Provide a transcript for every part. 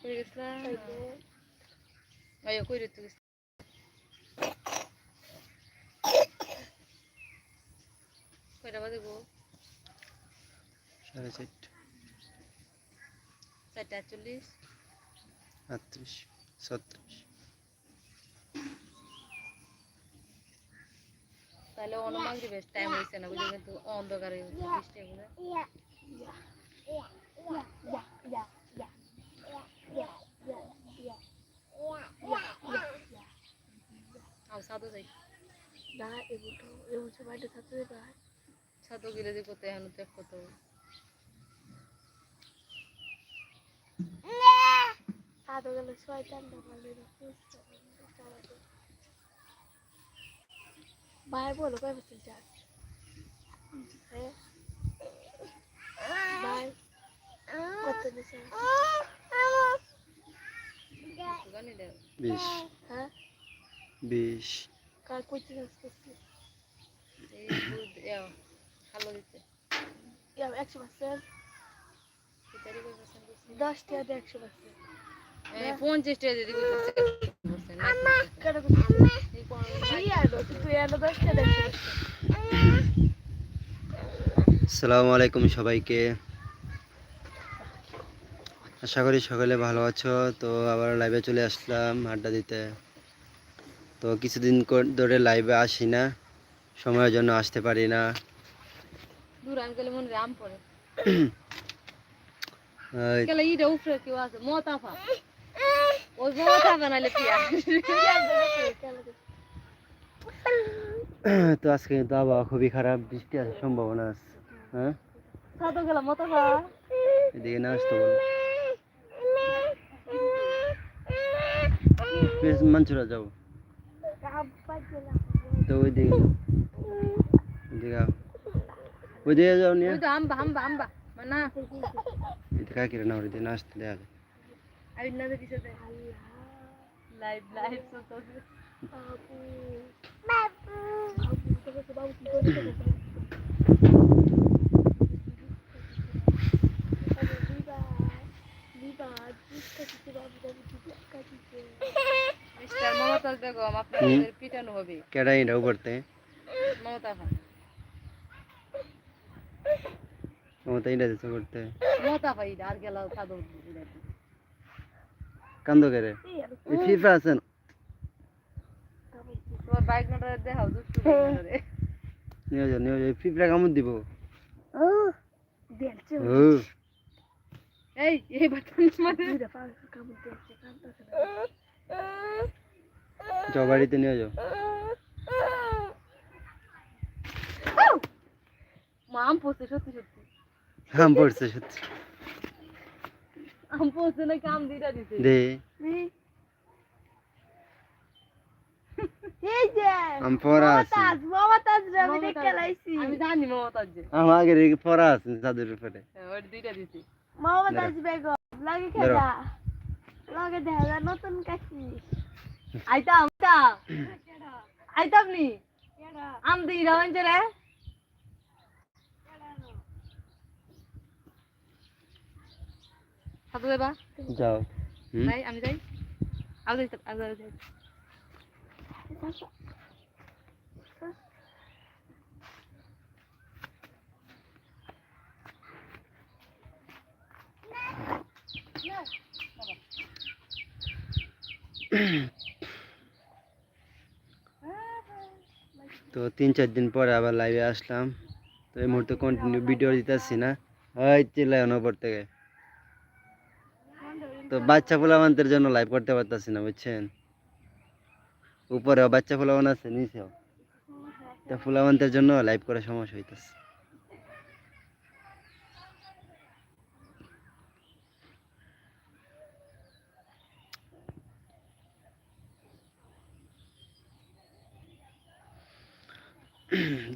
কই গেছিলা আয়ো কই রে তুই কয়টা বাজে গো সাড়ে চারটে চারটা আটচল্লিশ আটত্রিশ ছত্রিশ তাহলে অনুমান দিবে টাইম হয়েছে না বুঝলি কিন্তু অন্ধকারে বৃষ্টি এগুলো সাদো গেলে যে কোথায় এখন করতে হবে সাদা গেলে শয়তানটা ভালো বাইরে বলো কয় বছর যাস? হ্যাঁ? বাই কত দিছে বিশ বিশ দশ টাকা দিয়ে একশো পার্সেন্ট পঞ্চাশ টাকা দিয়ে আসসালামু আলাইকুম সবাইকে। আশা করি সকলে ভালো আছো। তো আবার লাইভে চলে আসলাম আড্ডা দিতে। তো কিছুদিন ধরে লাইভে আসি না। সময়ের জন্য আসতে পারি না। তো আজকে কিন্তু আবহাওয়া খুবই খারাপ বৃষ্টি আসার সম্ভাবনা আছে। হ্যাঁ? এদিকে না আসতে বলো। বেশ মাঞ্চুরা যাব তো ওই দিকে ওইদিকে আও। ওইদিকে যাও নিয়ে ওই তো আম্বা আম্বা আম্বা মানা এদিকে কাকিরা না ওইদিকে না আসতে দেওয়া যায় আই না live live mister Momtaz Begum আপনাদের পিটানো হবে কেডাই এটাও করতে। মমতাফা মমতা এটা দিতে করতে। মমতাফা ইটা আর গেল সাদো কান্দ করে এই ফিফা আছে না? তোমার বাইক নোটারে দেখাও দুষ্টু নিয়ে যাও নিয়ে যাও ফিফা কামড় দিব। দেখছে এই এই বাতাস মানে বাড়িতে নিয়ে যাও। আম পড়ছে সত্যি সত্যি। আম পড়ছে সত্যি। আম পড়ছে নাকি আম দিটা দিছে। দে। আম পড়া আছে। মমতাজ মমতাজ আমি দেখে লাইছি। আমি জানি মমতাজ যে আম আগে রেখে পড়া আছে চাদরের উপরে। হ্যাঁ, ওর দুইটা দিছে। মমতাজ বেগম লাগে খেলা। লাগে দেখা নতুন কাশি। আইতাম আইতাম আইতাম নি আম দিই রাওয়ান রে সাথে দেবা যাও হুম যাই আমি যাই আগে যাই আগে যাই তো তিন চার দিন পরে আবার লাইভে আসলাম। তো এই মুহূর্তে কন্টিনিউ ভিডিও দিতেছি না। হয় চিল্লাই অনপর থেকে। তো বাচ্চা ফুলাবানদের জন্য লাইভ করতে পারতেছি না, বুঝছেন? উপরেও বাচ্চা ফুলাবান আছে, নিচেও। তো ফুলাবানদের জন্য লাইভ করা সমস্যা হইতেছে।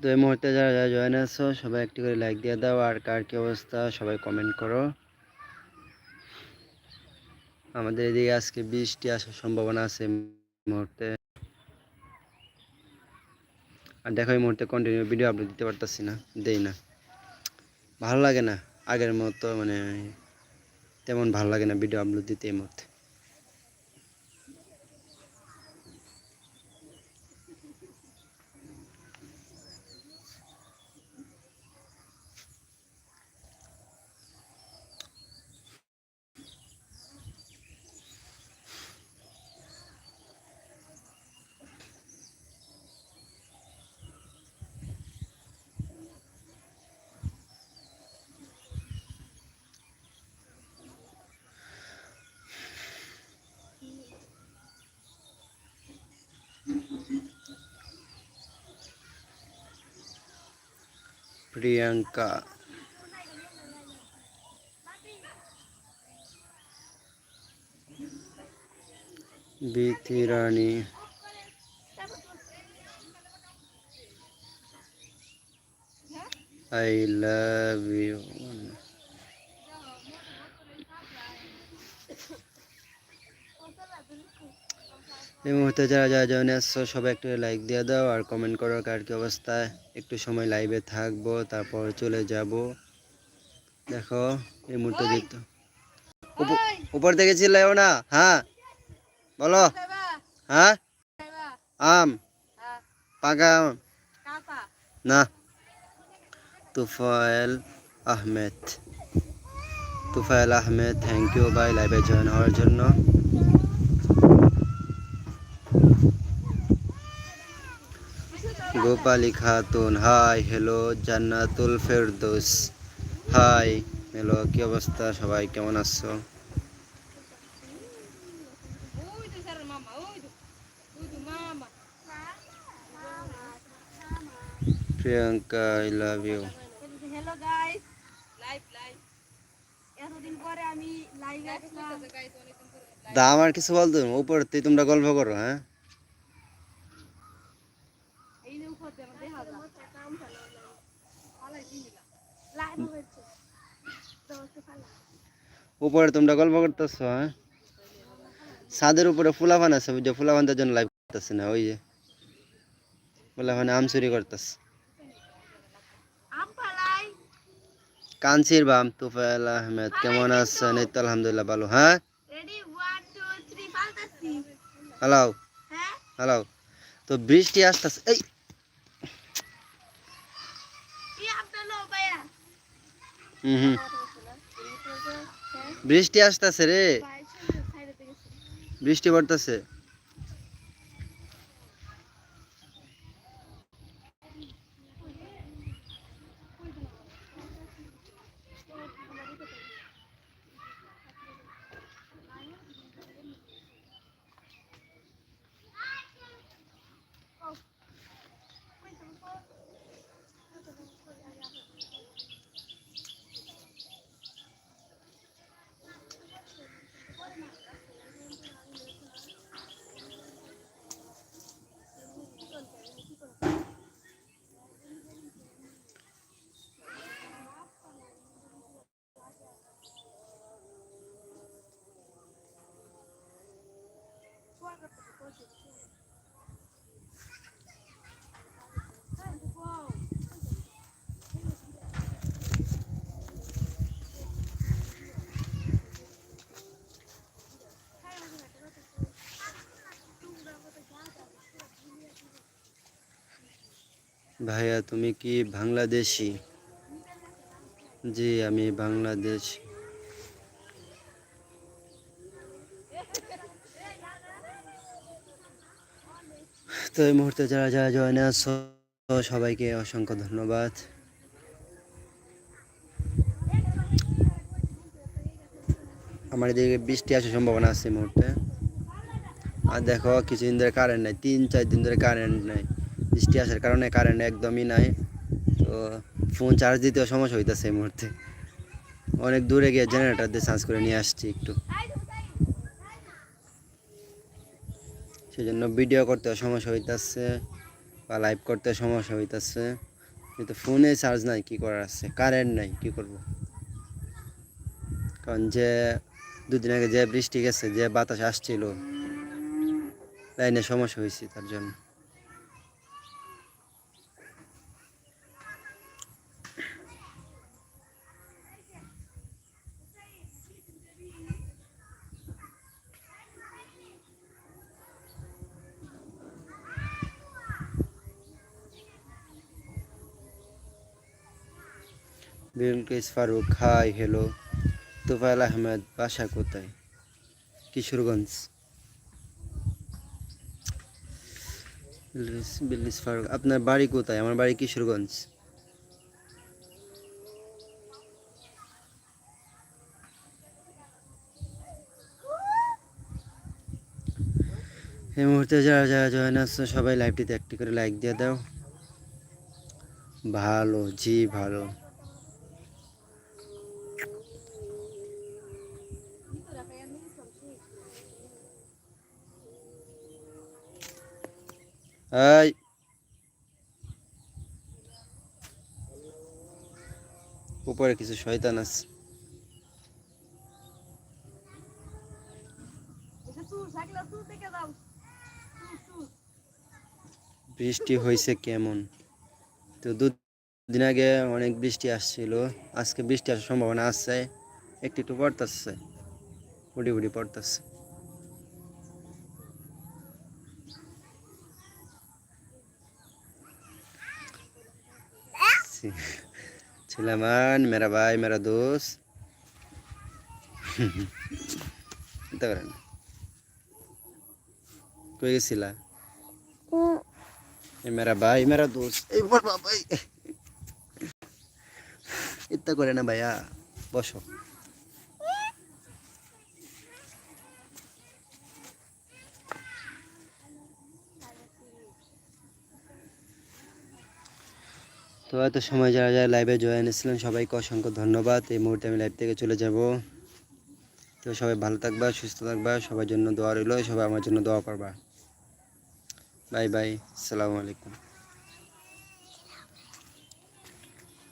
তো এই মুহূর্তে যারা যারা জয়েন আছো, সবাই একটি করে লাইক দিয়ে দাও। আর কার কি অবস্থা, সবাই কমেন্ট করো। আমাদের এদিকে আজকে বৃষ্টি আসার সম্ভাবনা আছে মুহূর্তে। আর দেখো এই মুহূর্তে কন্টিনিউ ভিডিও আপলোড দিতে পারতেছি না, দেই না। ভালো লাগে না আগের মতো মানে তেমন ভালো লাগে না ভিডিও আপলোড দিতে এই মুহূর্তে। Priyanka. Bithi Rani. I love you এই মুহূর্তে যারা যারা জয়েন আসছো সবাই একটু লাইক দিয়ে দাও আর কমেন্ট করো কার কি অবস্থা। একটু সময় লাইভে থাকব তারপর চলে যাব। দেখো এই মুহূর্তে দিত উপর থেকে চিল্লাইও না। হ্যাঁ বলো। হ্যাঁ? আম। পাকা আম। না। তুফায়েল আহমেদ। তুফায়েল আহমেদ থ্যাংক ইউ ভাই লাইভে জয়েন হওয়ার জন্য। Gopali Khatun hi hello Jannatul Ferdous. Hi hello কি অবস্থা? সবাই কেমন আছো? Priyanka I love you hello guys live live এতদিন পরে আমি লাইভ আসলাম দা আমার কিছু বলতো উপরতে তোমরা গল্প করো হ্যাঁ এই যে উপর দিয়ে আমার দেখা যায় লাইভ হচ্ছে তো হচ্ছে ভালো উপরে তোমরা গল্প করতেছো হ্যাঁ? ছাদের উপরে ফুলাফান আছে বুঝছ? ফুলাফানদের জন্য লাইভ করতেছে না ওই যে। ফুলাফানে আম চুরি করতেছে। আম পালাই কাঞ্চির বাম তুফাইল আহমেদ কেমন আছেন? এই তো আলহামদুলিল্লাহ ভালো হ্যাঁ? রেডি 1 2 3 পাল্টাছি হ্যালো হ্যাঁ? হ্যালো তো বৃষ্টি আসতেছে এই কি আপনার লো ভাইয়া হুম। হুম বৃষ্টি আসতেছে রে। বৃষ্টি পড়তেছে। ভাইয়া তুমি কি বাংলাদেশি? জি আমি বাংলাদেশ। তো এই মুহূর্তে যারা যারা জয়েনে আছো, সবাইকে অসংখ্য ধন্যবাদ। আমার এদিকে বৃষ্টি আসার সম্ভাবনা আছে এই মুহূর্তে। আর দেখো, কিছুদিন ধরে কারেন্ট নাই, তিন, চার দিন ধরে কারেন্ট নাই। বৃষ্টি আসার কারণে কারেন্ট একদমই নাই। তো ফোন চার্জ দিতেও সমস্যা হইতেছে এই মুহূর্তে। অনেক দূরে গিয়ে জেনারেটর দিয়ে চার্জ করে নিয়ে আসছি একটু। সেই জন্য ভিডিও করতে সমস্যা হইতেছে বা লাইভ করতে সমস্যা হইতেছে। কিন্তু ফোনে চার্জ নাই, কি করার আছে? কারেন্ট নাই, কি করব? কারণ যে দুদিন আগে যে বৃষ্টি গেছে, যে বাতাস আসছিল, লাইনে সমস্যা হয়েছে তার জন্য। বিলকিস ফারুক হাই, হ্যালো, তোফায়েল আহমেদ, বাসা কোথায়? কিশোরগঞ্জ। বিলকিস ফারুক, আপনার বাড়ি কোথায়? আমার বাড়ি কিশোরগঞ্জ। এই মুহূর্তে যারা যারা জয়েন আসছো সবাই লাইভটিতে একটি করে লাইক দিয়ে দাও। ভালো, জি, ভালো। এই। উপরে কিছু শয়তান আছে। বৃষ্টি হয়েছে কেমন? তো দু দিন আগে অনেক বৃষ্টি আসছিল। আজকে বৃষ্টি আসার সম্ভাবনা আছে। একটু একটু পড়তেছে। ফুটি ফুটি পড়তেছে। আছি। ছিলামান মেরা ভাই মেরা দোস্ত। বুঝতে পারেন? কই গেছিলা? মেরা ভাই মেরা দোষ এই বাবা ইত্যা করে না ভাইয়া বসো। তো এত সময় যারা যারা লাইভে জয়েন এসেছিলেন, সবাইকে অসংখ্য ধন্যবাদ। এই মুহূর্তে আমি লাইভ থেকে চলে যাব। তো সবাই ভালো থাকবা, সুস্থ থাকবা, সবার জন্য দোয়া রইল, সবাই আমার জন্য দোয়া করবা। বাই বাই আসসালামু আলাইকুম